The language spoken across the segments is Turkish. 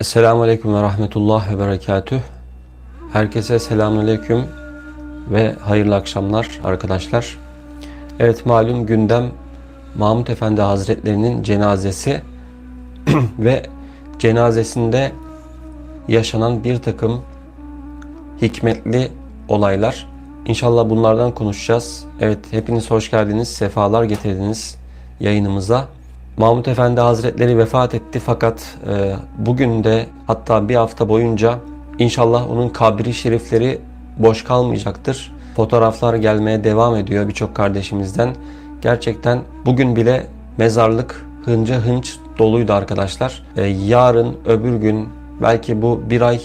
Esselamu Aleyküm ve Rahmetullah ve Berekatüh. Herkese selamun aleyküm ve hayırlı akşamlar arkadaşlar. Evet malum gündem Mahmut Efendi Hazretlerinin cenazesi ve cenazesinde yaşanan bir takım hikmetli olaylar. İnşallah bunlardan konuşacağız. Evet hepiniz hoş geldiniz, sefalar getirdiniz yayınımıza. Mahmut Efendi Hazretleri vefat etti fakat e, bugün de hatta bir hafta boyunca inşallah onun kabri şerifleri boş kalmayacaktır. Fotoğraflar gelmeye devam ediyor birçok kardeşimizden. Gerçekten bugün bile mezarlık hınca hınç doluydu arkadaşlar. E, yarın öbür gün belki bu bir ay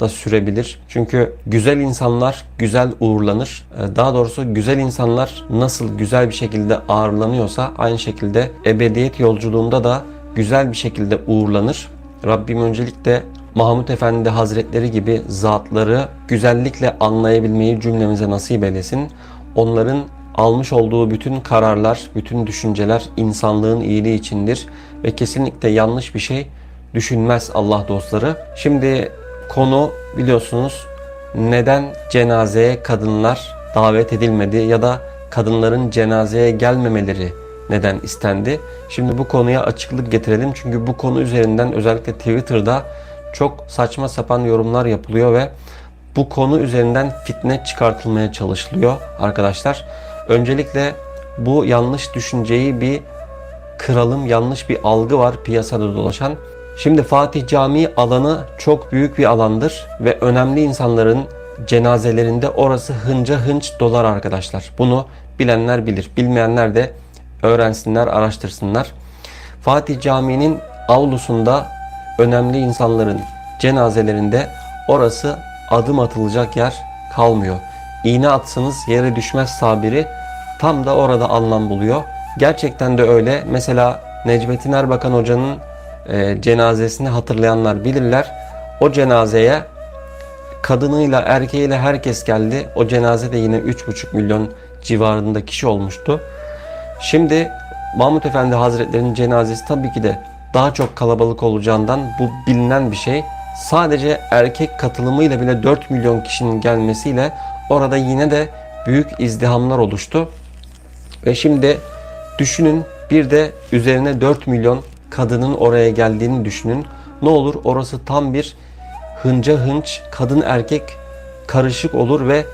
da sürebilir. Çünkü güzel insanlar güzel uğurlanır. Ee, Daha doğrusu güzel insanlar nasıl güzel bir şekilde ağırlanıyorsa aynı şekilde ebediyet yolculuğunda da güzel bir şekilde uğurlanır. Rabbim öncelikle Mahmut Efendi Hazretleri gibi zatları güzellikle anlayabilmeyi cümlemize nasip eylesin. Onların almış olduğu bütün kararlar, bütün düşünceler insanlığın iyiliği içindir ve kesinlikle yanlış bir şey düşünmez Allah dostları. Şimdi konu biliyorsunuz neden cenazeye kadınlar davet edilmedi ya da kadınların cenazeye gelmemeleri neden istendi? Şimdi bu konuya açıklık getirelim çünkü bu konu üzerinden özellikle Twitter'da çok saçma sapan yorumlar yapılıyor ve bu konu üzerinden fitne çıkartılmaya çalışılıyor arkadaşlar. Öncelikle bu yanlış düşünceyi bir kıralım. Yanlış bir algı var piyasada dolaşan. Şimdi Fatih Camii alanı çok büyük bir alandır ve önemli insanların cenazelerinde orası hınca hınç dolar arkadaşlar. Bunu bilenler bilir. Bilmeyenler de öğrensinler, araştırsınlar. Fatih Camii'nin avlusunda önemli insanların cenazelerinde orası adım atılacak yer kalmıyor. İğne atsanız yere düşmez tabiri tam da orada anlam buluyor. Gerçekten de öyle. Mesela Necmettin Erbakan Hoca'nın e, cenazesini hatırlayanlar bilirler. O cenazeye kadınıyla erkeğiyle herkes geldi. O cenaze de yine 3,5 milyon civarında kişi olmuştu. Şimdi Mahmut Efendi Hazretleri'nin cenazesi tabii ki de daha çok kalabalık olacağından bu bilinen bir şey. Sadece erkek katılımıyla bile 4 milyon kişinin gelmesiyle orada yine de büyük izdihamlar oluştu. Ve şimdi düşünün bir de üzerine 4 milyon kadının oraya geldiğini düşünün. Ne olur orası tam bir hınca hınç kadın erkek karışık olur ve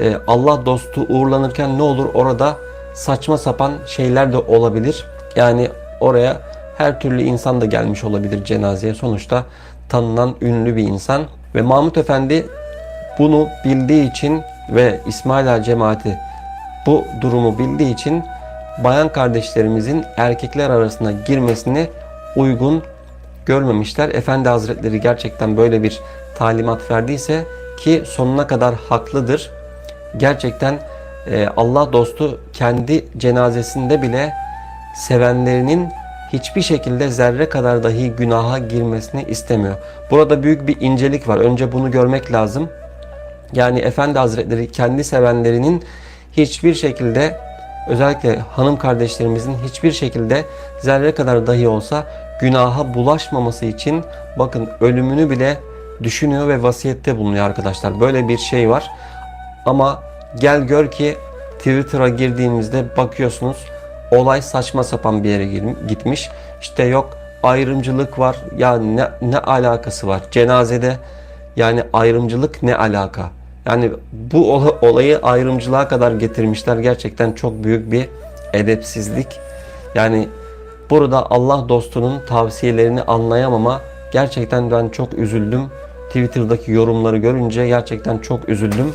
e, Allah dostu uğurlanırken ne olur orada saçma sapan şeyler de olabilir. Yani oraya her türlü insan da gelmiş olabilir cenazeye. Sonuçta tanınan ünlü bir insan ve Mahmut Efendi bunu bildiği için ve İsmail Ağa cemaati bu durumu bildiği için bayan kardeşlerimizin erkekler arasına girmesini uygun görmemişler. Efendi Hazretleri gerçekten böyle bir talimat verdiyse ki sonuna kadar haklıdır. Gerçekten e, Allah dostu kendi cenazesinde bile sevenlerinin hiçbir şekilde zerre kadar dahi günaha girmesini istemiyor. Burada büyük bir incelik var. Önce bunu görmek lazım. Yani Efendi Hazretleri kendi sevenlerinin hiçbir şekilde özellikle hanım kardeşlerimizin hiçbir şekilde zerre kadar dahi olsa günaha bulaşmaması için bakın ölümünü bile düşünüyor ve vasiyette bulunuyor arkadaşlar. Böyle bir şey var. Ama gel gör ki Twitter'a girdiğimizde bakıyorsunuz olay saçma sapan bir yere gitmiş. İşte yok ayrımcılık var. Ya ne, ne alakası var? Cenazede yani ayrımcılık ne alaka? Yani bu olayı ayrımcılığa kadar getirmişler. Gerçekten çok büyük bir edepsizlik. Yani burada Allah dostunun tavsiyelerini anlayamama gerçekten ben çok üzüldüm. Twitter'daki yorumları görünce gerçekten çok üzüldüm.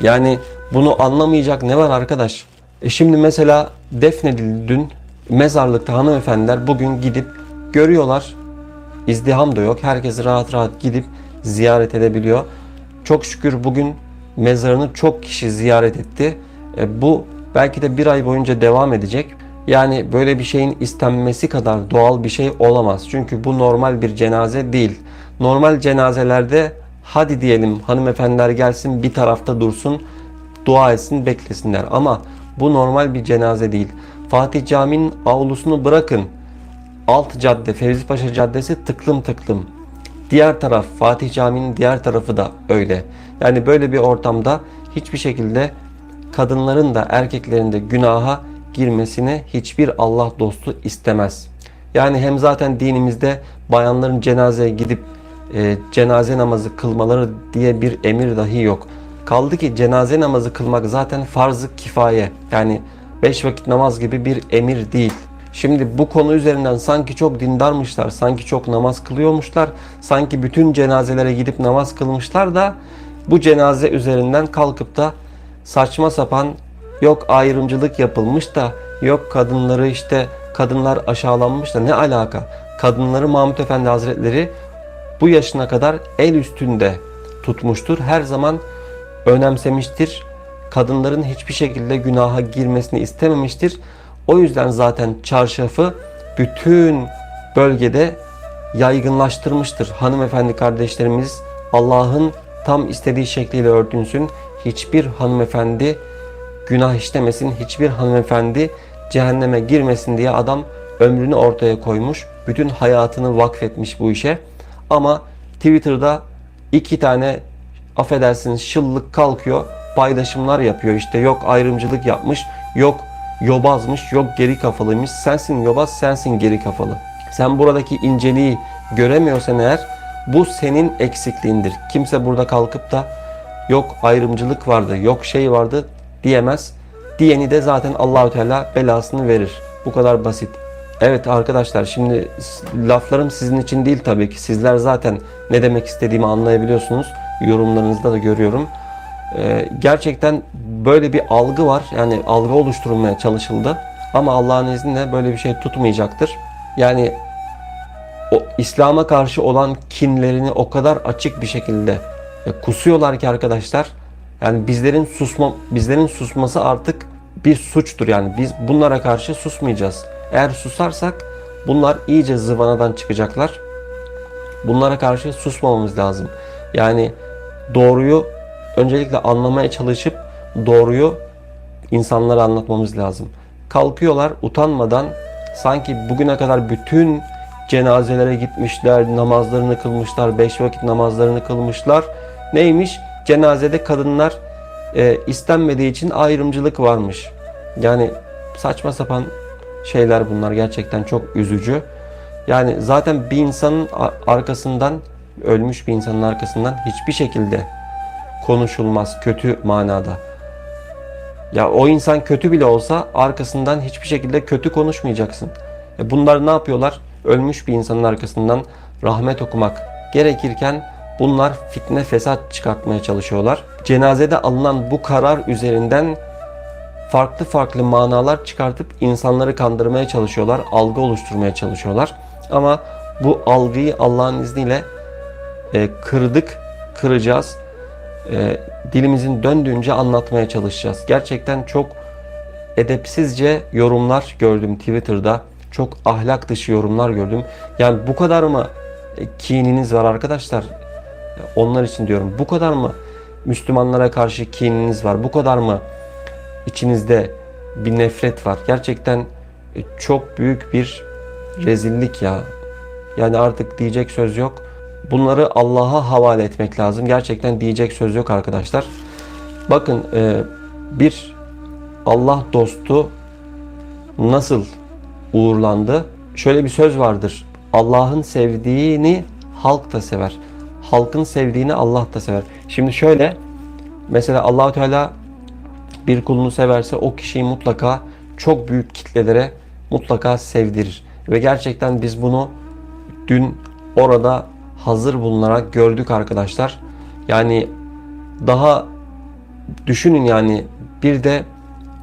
Yani bunu anlamayacak ne var arkadaş? E şimdi mesela defnedildi dün mezarlıkta hanımefendiler bugün gidip görüyorlar. İzdiham da yok. Herkes rahat rahat gidip ziyaret edebiliyor. Çok şükür bugün mezarını çok kişi ziyaret etti. E, bu belki de bir ay boyunca devam edecek. Yani böyle bir şeyin istenmesi kadar doğal bir şey olamaz. Çünkü bu normal bir cenaze değil. Normal cenazelerde hadi diyelim hanımefendiler gelsin bir tarafta dursun, dua etsin, beklesinler. Ama bu normal bir cenaze değil. Fatih Camii'nin avlusunu bırakın. alt cadde Fevzi Paşa Caddesi tıklım tıklım. Diğer taraf Fatih Camii'nin diğer tarafı da öyle. Yani böyle bir ortamda hiçbir şekilde kadınların da erkeklerin de günaha girmesini hiçbir Allah dostu istemez. Yani hem zaten dinimizde bayanların cenazeye gidip e, cenaze namazı kılmaları diye bir emir dahi yok. Kaldı ki cenaze namazı kılmak zaten farz-ı kifaye. Yani beş vakit namaz gibi bir emir değil. Şimdi bu konu üzerinden sanki çok dindarmışlar, sanki çok namaz kılıyormuşlar, sanki bütün cenazelere gidip namaz kılmışlar da bu cenaze üzerinden kalkıp da saçma sapan yok ayrımcılık yapılmış da yok kadınları işte kadınlar aşağılanmış da ne alaka? Kadınları Mahmut Efendi Hazretleri bu yaşına kadar el üstünde tutmuştur. Her zaman önemsemiştir. Kadınların hiçbir şekilde günaha girmesini istememiştir. O yüzden zaten çarşafı bütün bölgede yaygınlaştırmıştır. Hanımefendi kardeşlerimiz Allah'ın tam istediği şekliyle örtünsün. Hiçbir hanımefendi günah işlemesin. Hiçbir hanımefendi cehenneme girmesin diye adam ömrünü ortaya koymuş. Bütün hayatını vakfetmiş bu işe. Ama Twitter'da iki tane affedersiniz şıllık kalkıyor. Paylaşımlar yapıyor. İşte yok ayrımcılık yapmış. Yok yobazmış. Yok geri kafalıymış. Sensin yobaz sensin geri kafalı. Sen buradaki inceliği göremiyorsan eğer bu senin eksikliğindir. Kimse burada kalkıp da yok ayrımcılık vardı, yok şey vardı diyemez. Diyeni de zaten Allahü Teala belasını verir. Bu kadar basit. Evet arkadaşlar şimdi laflarım sizin için değil tabii ki. Sizler zaten ne demek istediğimi anlayabiliyorsunuz. Yorumlarınızda da görüyorum. Ee, gerçekten böyle bir algı var. Yani algı oluşturulmaya çalışıldı. Ama Allah'ın izniyle böyle bir şey tutmayacaktır. Yani o İslam'a karşı olan kinlerini o kadar açık bir şekilde e, kusuyorlar ki arkadaşlar. Yani bizlerin susma bizlerin susması artık bir suçtur yani. Biz bunlara karşı susmayacağız. Eğer susarsak bunlar iyice zıvanadan çıkacaklar. Bunlara karşı susmamamız lazım. Yani doğruyu öncelikle anlamaya çalışıp doğruyu insanlara anlatmamız lazım. Kalkıyorlar utanmadan sanki bugüne kadar bütün cenazelere gitmişler, namazlarını kılmışlar, beş vakit namazlarını kılmışlar. Neymiş? Cenazede kadınlar e, istenmediği için ayrımcılık varmış. Yani saçma sapan şeyler bunlar gerçekten çok üzücü. Yani zaten bir insanın arkasından ölmüş bir insanın arkasından hiçbir şekilde konuşulmaz kötü manada. Ya o insan kötü bile olsa arkasından hiçbir şekilde kötü konuşmayacaksın. E bunlar ne yapıyorlar? Ölmüş bir insanın arkasından rahmet okumak gerekirken bunlar fitne fesat çıkartmaya çalışıyorlar. Cenazede alınan bu karar üzerinden farklı farklı manalar çıkartıp insanları kandırmaya çalışıyorlar, algı oluşturmaya çalışıyorlar. Ama bu algıyı Allah'ın izniyle e, kırdık, kıracağız. E, dilimizin döndüğünce anlatmaya çalışacağız. Gerçekten çok edepsizce yorumlar gördüm Twitter'da. Çok ahlak dışı yorumlar gördüm. Yani bu kadar mı kininiz var arkadaşlar? Onlar için diyorum. Bu kadar mı Müslümanlara karşı kininiz var? Bu kadar mı içinizde bir nefret var? Gerçekten çok büyük bir rezillik ya. Yani artık diyecek söz yok. Bunları Allah'a havale etmek lazım. Gerçekten diyecek söz yok arkadaşlar. Bakın bir Allah dostu nasıl uğurlandı? Şöyle bir söz vardır. Allah'ın sevdiğini halk da sever. Halkın sevdiğini Allah da sever. Şimdi şöyle mesela Allahu Teala bir kulunu severse o kişiyi mutlaka çok büyük kitlelere mutlaka sevdirir. Ve gerçekten biz bunu dün orada hazır bulunarak gördük arkadaşlar. Yani daha düşünün yani bir de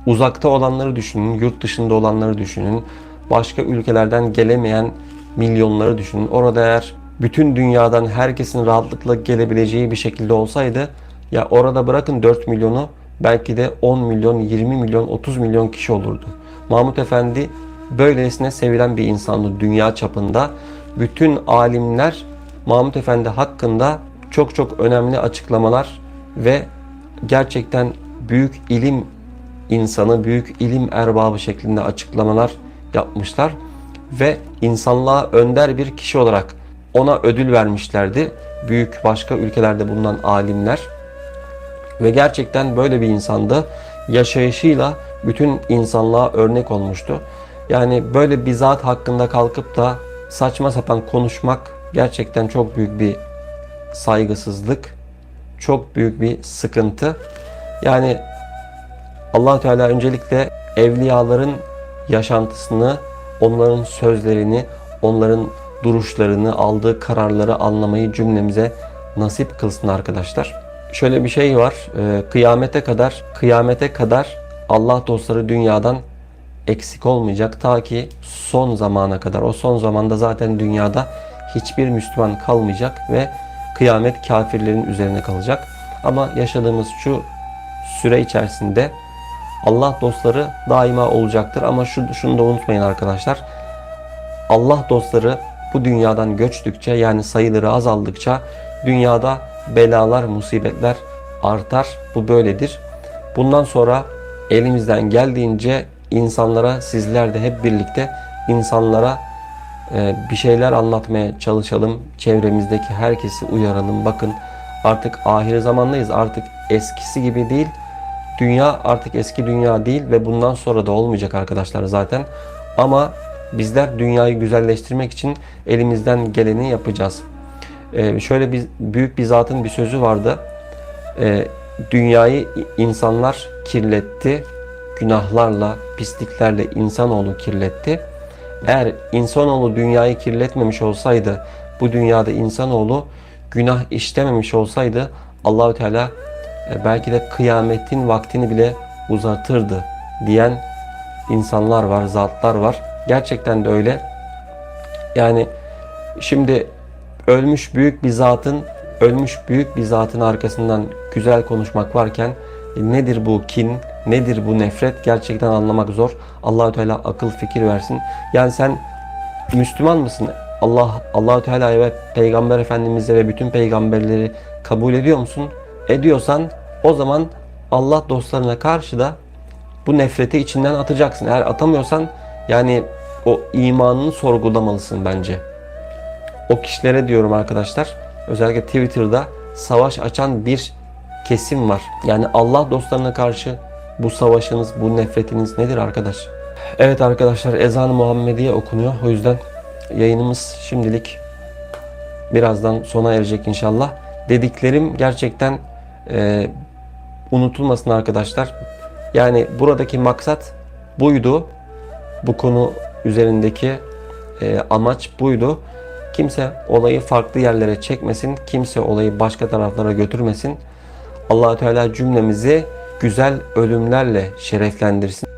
uzakta olanları düşünün, yurt dışında olanları düşünün. Başka ülkelerden gelemeyen milyonları düşünün. Orada eğer bütün dünyadan herkesin rahatlıkla gelebileceği bir şekilde olsaydı ya orada bırakın 4 milyonu belki de 10 milyon, 20 milyon, 30 milyon kişi olurdu. Mahmut Efendi böylesine sevilen bir insandı dünya çapında. Bütün alimler Mahmut Efendi hakkında çok çok önemli açıklamalar ve gerçekten büyük ilim insanı, büyük ilim erbabı şeklinde açıklamalar yapmışlar. ve insanlığa önder bir kişi olarak ona ödül vermişlerdi. Büyük başka ülkelerde bulunan alimler. Ve gerçekten böyle bir insandı. Yaşayışıyla bütün insanlığa örnek olmuştu. Yani böyle bir zat hakkında kalkıp da saçma sapan konuşmak gerçekten çok büyük bir saygısızlık. Çok büyük bir sıkıntı. Yani allah Teala öncelikle evliyaların yaşantısını, onların sözlerini, onların duruşlarını, aldığı kararları anlamayı cümlemize nasip kılsın arkadaşlar. Şöyle bir şey var. e, Kıyamete kadar, kıyamete kadar Allah dostları dünyadan eksik olmayacak ta ki son zamana kadar. O son zamanda zaten dünyada hiçbir Müslüman kalmayacak ve kıyamet kafirlerin üzerine kalacak. Ama yaşadığımız şu süre içerisinde Allah dostları daima olacaktır. Ama şu, şunu da unutmayın arkadaşlar. Allah dostları bu dünyadan göçtükçe yani sayıları azaldıkça dünyada belalar, musibetler artar. Bu böyledir. Bundan sonra elimizden geldiğince insanlara sizler de hep birlikte insanlara bir şeyler anlatmaya çalışalım. Çevremizdeki herkesi uyaralım. Bakın artık ahir zamandayız. Artık eskisi gibi değil. Dünya artık eski dünya değil ve bundan sonra da olmayacak arkadaşlar zaten. Ama bizler dünyayı güzelleştirmek için elimizden geleni yapacağız. Ee, şöyle bir büyük bir zatın bir sözü vardı. Ee, dünyayı insanlar kirletti, günahlarla, pisliklerle insanoğlu kirletti. Eğer insanoğlu dünyayı kirletmemiş olsaydı, bu dünyada insanoğlu günah işlememiş olsaydı Allahü Teala e, belki de kıyametin vaktini bile uzatırdı diyen insanlar var, zatlar var. Gerçekten de öyle. Yani şimdi ölmüş büyük bir zatın ölmüş büyük bir zatın arkasından güzel konuşmak varken e, nedir bu kin, nedir bu nefret gerçekten anlamak zor. Allahü Teala akıl fikir versin. Yani sen Müslüman mısın? Allah Allahü Teala ve Peygamber Efendimiz'e ve bütün peygamberleri kabul ediyor musun? Ediyorsan o zaman Allah dostlarına karşı da bu nefreti içinden atacaksın. Eğer atamıyorsan yani o imanını sorgulamalısın bence. O kişilere diyorum arkadaşlar. Özellikle Twitter'da savaş açan bir kesim var. Yani Allah dostlarına karşı bu savaşınız, bu nefretiniz nedir arkadaş? Evet arkadaşlar ezan-ı Muhammediye okunuyor. O yüzden yayınımız şimdilik birazdan sona erecek inşallah. Dediklerim gerçekten e, unutulmasın arkadaşlar. Yani buradaki maksat buydu. Bu konu üzerindeki e, amaç buydu. Kimse olayı farklı yerlere çekmesin. Kimse olayı başka taraflara götürmesin. allah Teala cümlemizi güzel ölümlerle şereflendirsin.